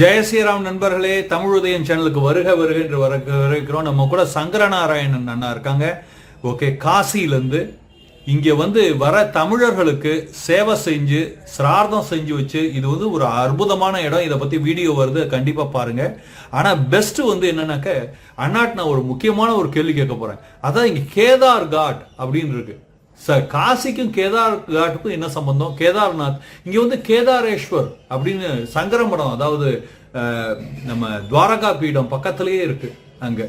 ஜெய ஸ்ரீராம் நண்பர்களே தமிழ் உதயம் சேனலுக்கு வருக வருக என்று வர இருக்கிறோம் நம்ம கூட சங்கரநாராயணன் அண்ணா இருக்காங்க. ஓகே காசிலேருந்து இங்கே வந்து வர தமிழர்களுக்கு சேவை செஞ்சு சிரார்த்தம் செஞ்சு வச்சு இது வந்து ஒரு அற்புதமான இடம். இதை பற்றி வீடியோ வருது கண்டிப்பாக பாருங்கள் ஆனால் பெஸ்ட்டு வந்து என்னன்னாக்க அண்ணாட் நான் ஒரு முக்கியமான ஒரு கேள்வி கேட்க போகிறேன் அதான் இங்கே கேதார் காட் அப்படின்னு இருக்குது சார் காசிக்கும் கேதார் காட்டுக்கும் என்ன சம்பந்தம்? கேதார்நாத் இங்க வந்து கேதாரேஸ்வர் அப்படின்னு சங்கர மடம் அதாவது நம்ம துவாரகா பீடம் பக்கத்திலேயே இருக்கு அங்க.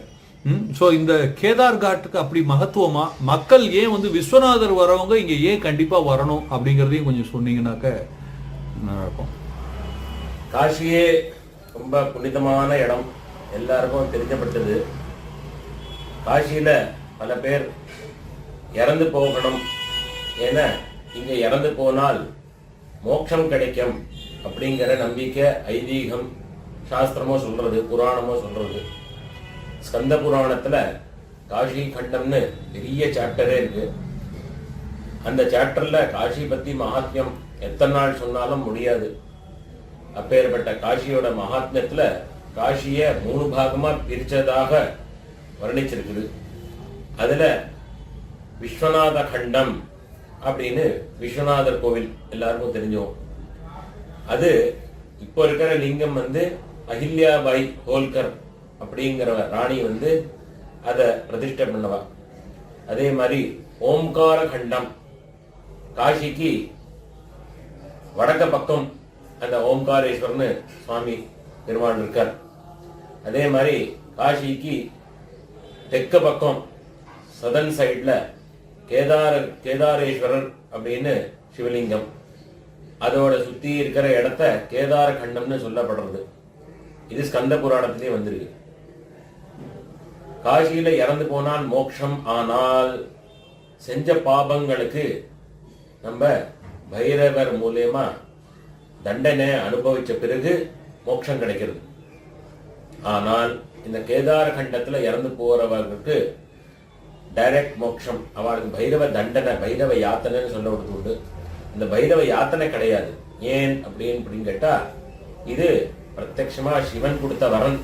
ஸோ இந்த கேதார் காட்டுக்கு அப்படி மகத்துவமா? மக்கள் ஏன் வந்து விஸ்வநாதர் வரவங்க இங்க ஏன் கண்டிப்பா வரணும் அப்படிங்கிறதையும் கொஞ்சம் சொன்னீங்கன்னாக்க நல்லா இருக்கும். காசியே ரொம்ப புனிதமான இடம். எல்லாருக்கும் தெரிஞ்சப்பட்டது காசியில பல பேர் இறந்து போகணும். ஏன்னா இங்க இறந்து போனால் மோட்சம் கிடைக்கும் அப்படிங்கிற நம்பிக்கை ஐதீகம் சாஸ்திரமோ சொல்றது புராணமோ சொல்றது. ஸ்கந்த புராணத்துல காஷி கண்டம்னு பெரிய சாப்டரே இருக்கு. அந்த சாப்டர்ல காஷி பத்தி மகாத்மியம் எத்தனை நாள் சொன்னாலும் முடியாது. அப்பேற்பட்ட காஷியோட மகாத்மியத்துல காஷிய மூணு பாகமா பிரிச்சதாக வர்ணிச்சிருக்குது. அதுல விஸ்வநாத கண்டம் அப்படின்னு விஸ்வநாதர் கோவில் எல்லாருக்கும் தெரிஞ்சோம். அது இப்போ இருக்கிற லிங்கம் வந்து அஹில்யாபாய் ஹோல்கர் அப்படிங்கிற ராணி வந்து அதை பிரதிஷ்டை பண்ணவா. அதே மாதிரி ஓம்கார கண்டம் காஷிக்கு வடக்க பக்கம் அந்த ஓம்காரேஸ்வரன் சுவாமி பெருமான் இருக்கார். அதே மாதிரி காஷிக்கு தெற்கு பக்கம் சதன் சைடில் கேதார கேதாரேஸ்வரர் அப்படின்னு சிவலிங்கம். அதோட சுத்தி இருக்கிற இடத்த கேதார கண்டம்னு சொல்லப்படுறது. இது ஸ்கந்த புராணத்திலே வந்திருக்கு. காசியில இறந்து போனால் மோட்சம் ஆனால் செஞ்ச பாபங்களுக்கு நம்ம பைரவர் மூலியமா தண்டனை அனுபவிச்ச பிறகு மோட்சம் கிடைக்கிறது. ஆனால் இந்த கேதார கண்டத்துல இறந்து போறவர்களுக்கு டைரக்ட் மோட்சம். அவளுக்கு பைரவ தண்டனை பைரவ யாத்தனைன்னு சொல்ல உண்டு. இந்த பைரவ யாத்தனை கிடையாது. ஏன் அப்படின்னு அப்படின்னு கேட்டா இது பிரத்யக்ஷமாக சிவன் கொடுத்த வரன்.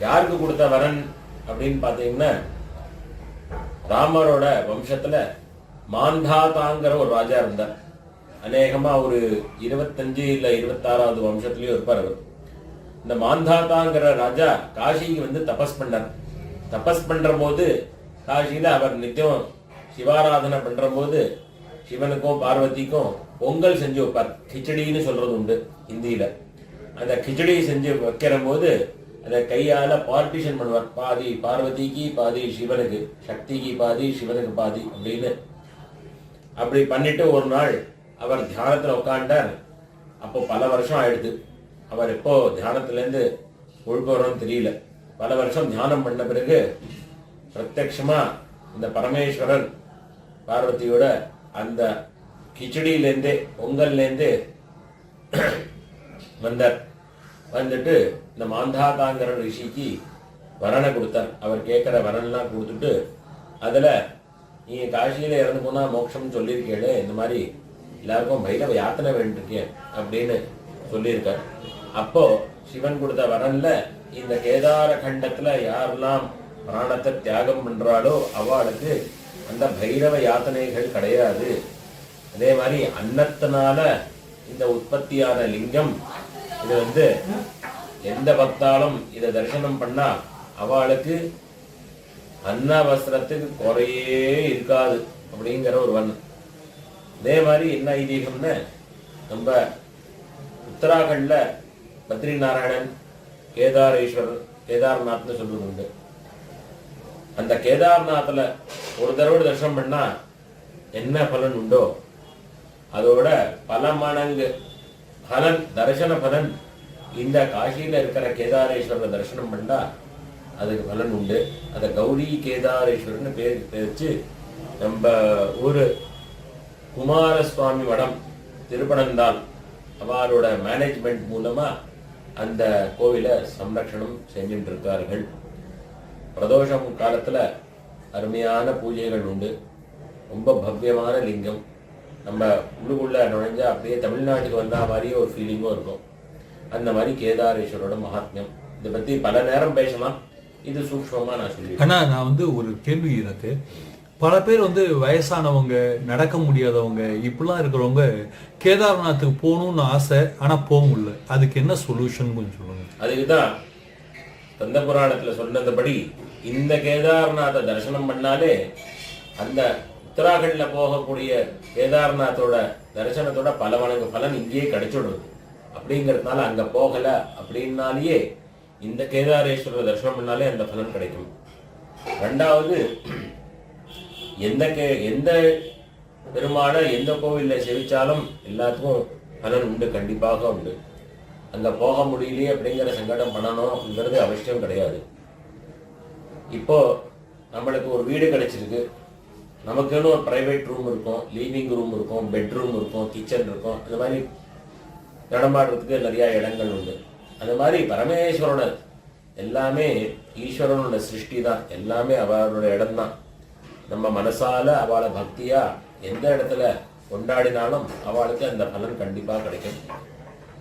யாருக்கு கொடுத்த வரன் அப்படின்னு பார்த்தீங்கன்னா ராமரோட வம்சத்துல மாந்தாதாங்கிற ஒரு ராஜா இருந்தார். அநேகமா ஒரு இருபத்தஞ்சு இல்ல இருபத்தாறாவது வம்சத்துலயும் இருப்பார் அவர். இந்த மாந்தாதாங்கிற ராஜா காஷிக்கு வந்து தபஸ் பண்ணார். தபஸ் பண்ற போது காசியில் அவர் நித்தியம் சிவாராதனை பண்ற போது சிவனுக்கும் பார்வதிக்கும் பொங்கல் செஞ்சு வைப்பார். கிச்சடின்னு சொல்றது உண்டு ஹிந்தியில அந்த கிச்சடி செஞ்சு வைக்கிற போது அதை கையால பார்ட்டிஷன் பண்ணுவார். பாதி பார்வதிக்கு பாதி சிவனுக்கு. சக்திக்கு பாதி சிவனுக்கு பாதி அப்படின்னு. அப்படி பண்ணிட்டு ஒரு நாள் அவர் தியானத்துல உட்காண்டார் அப்போ பல வருஷம் ஆயிடுது. அவர் எப்போ தியானத்துல இருந்து முழுக்க வரோன்னு தெரியல. பல வருஷம் தியானம் பண்ண பிறகு பிரத்யக்ஷமா இந்த பரமேஸ்வரன் பார்வதியோட அந்த கிச்சடியிலேருந்தே பொங்கல்லேருந்தே வந்தார். வந்துட்டு இந்த மாந்தாதாங்கிற ரிஷிக்கு வரனை கொடுத்தார். அவர் கேட்குற வரன்லாம் கொடுத்துட்டு அதில் நீங்கள் காசியில் இறந்து போனால் மோட்சம் சொல்லியிருக்கேளே இந்த மாதிரி எல்லாருக்கும் பைரவ யாத்தனை வேண்டியிருக்கேன் அப்படின்னு சொல்லியிருக்கார். அப்போது சிவன் கொடுத்த வரனில் இந்த கேதார கண்டத்தில் யாரெல்லாம் பிராணத்தை தியாகம் பண்றாளோ அவளுக்கு அந்த பைரவ யாத்தனைகள் கிடையாது. அதே மாதிரி அன்னத்தினால இந்த உற்பத்தியான லிங்கம் இது வந்து எந்த பக்தாலும் இதை தரிசனம் பண்ணா அவளுக்கு அன்ன வஸ்திரத்துக்கு குறையே இருக்காது அப்படிங்கிற ஒரு வண்ணம். அதே மாதிரி என்ன ஐதீகம்னு நம்ம உத்தராகண்ட்ல பத்ரி நாராயணன் கேதாரேஸ்வரர் கேதார்நாத்னு சொல்றது உண்டு. அந்த கேதார்நாத்தில் ஒரு தடவை தரிசனம் பண்ணா என்ன பலன் உண்டோ? அதோட பல மடங்கு பலன் தரிசன பலன் இந்த காசியில் இருக்கிற கேதாரேஸ்வரரை தரிசனம் பண்ணா அதுக்கு பலன் உண்டு. அதை கௌரி கேதாரேஸ்வரர்னு பேர் வச்சு நம்ம ஊர் குமாரசுவாமி மடம் திருப்பனந்தாள் அவரோட மேனேஜ்மெண்ட் மூலமாக அந்த கோவிலை சம்ரக்ஷணம் செஞ்சுட்டு இருக்கார்கள் பிரதோஷம் காலத்துல அருமையான பூஜைகள் உண்டு. ரொம்ப பவ்யமான லிங்கம். நம்ம உள்ளுக்குள்ள நுழைஞ்சா அப்படியே தமிழ்நாட்டுக்கு வந்தா மாதிரியே ஒரு ஃபீலிங்கும் இருக்கும். அந்த மாதிரி கேதாரேஸ்வரோட மகாத்மியம். இதை பத்தி பல நேரம் பேசலாம். இது சூக்ஷ்மமா நான் சொல்லி ஆனா நான் வந்து ஒரு கேள்வி எனக்கு பல பேர் வந்து வயசானவங்க நடக்க முடியாதவங்க இப்படிலாம் இருக்கிறவங்க கேதார்நாத்துக்கு போகணும்னு ஆசை ஆனா போக முடியல. அதுக்கு என்ன சொல்யூஷன் கொஞ்சம் சொல்லுங்க. அதுக்குதான் கந்த புராணத்துல சொன்னதுபடி இந்த கேதார்நாத தரிசனம் பண்ணாலே அந்த உத்தராகண்ட்ல போகக்கூடிய கேதார்நாத்தோட தரிசனத்தோட பல மடங்கு பலன் இங்கேயே கிடைச்சிடுது அப்படிங்கறதுனால அங்க போகல அப்படின்னாலேயே இந்த கேதாரேஸ்வரர் தரிசனம் பண்ணாலே அந்த பலன் கிடைக்கும். ரெண்டாவது எந்த கே எந்த பெருமாளை எந்த கோவில்ல செவிச்சாலும் எல்லாத்துக்கும் பலன் உண்டு கண்டிப்பாக உண்டு. அங்கே போக முடியலையே அப்படிங்கிற சங்கடம் பண்ணணும்ங்கிறது அவசியம் கிடையாது. இப்போ நம்மளுக்கு ஒரு வீடு கிடைச்சிருக்கு. நமக்குன்னு ஒரு ப்ரைவேட் ரூம் இருக்கும் லீவிங் ரூம் இருக்கும் பெட்ரூம் இருக்கும் கிச்சன் இருக்கும். இந்த மாதிரி நடமாடுறதுக்கு நிறைய இடங்கள் உண்டு. அந்த மாதிரி பரமேஸ்வரோட எல்லாமே ஈஸ்வரனோட சிருஷ்டி தான். எல்லாமே அவரோட இடம்தான் நம்ம மனசால அவளை பக்தியா எந்த இடத்துல கொண்டாடினாலும் அவளுக்கு அந்த பலன் கண்டிப்பாக கிடைக்கும்.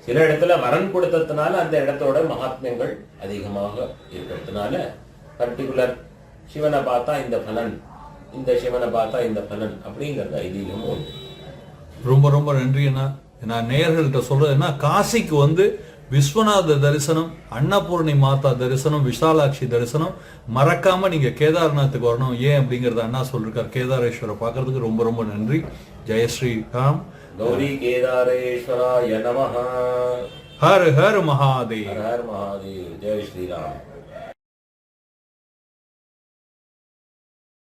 சில இடத்துல வரன் கொடுத்ததுனால அந்த இடத்தோட மகாத்மியங்கள் அதிகமாக இருக்கிறதுனால பர்டிகுலர் சிவனை பார்த்தா இந்த பலன் இந்த சிவனை பார்த்தா இந்த பலன் அப்படிங்கிறது ஐதீகமும் உண்டு ரொம்ப ரொம்ப நன்றி அண்ணா நான் நேயர்கள்ட்ட சொல்றதுன்னா காசிக்கு வந்து விஸ்வநாத தரிசனம் அன்னபூர்ணி மாதா தரிசனம் விஷாலாட்சி தரிசனம். மறக்காம நீங்க கேதார்நாத்துக்கு வரணும். ஏன் அப்படிங்கறத அண்ணா சொல்லிருக்கார். கேதாரேஸ்வரை பார்க்கறதுக்கு ரொம்ப ரொம்ப நன்றி. ஜெயஸ்ரீ ராம் கௌரி கேதாரேஸ்வராய நமஹ. ஹர் ஹர் மகாதேவ். ஹர ஹர மகாதேவ். ஜெய் ஸ்ரீராம்.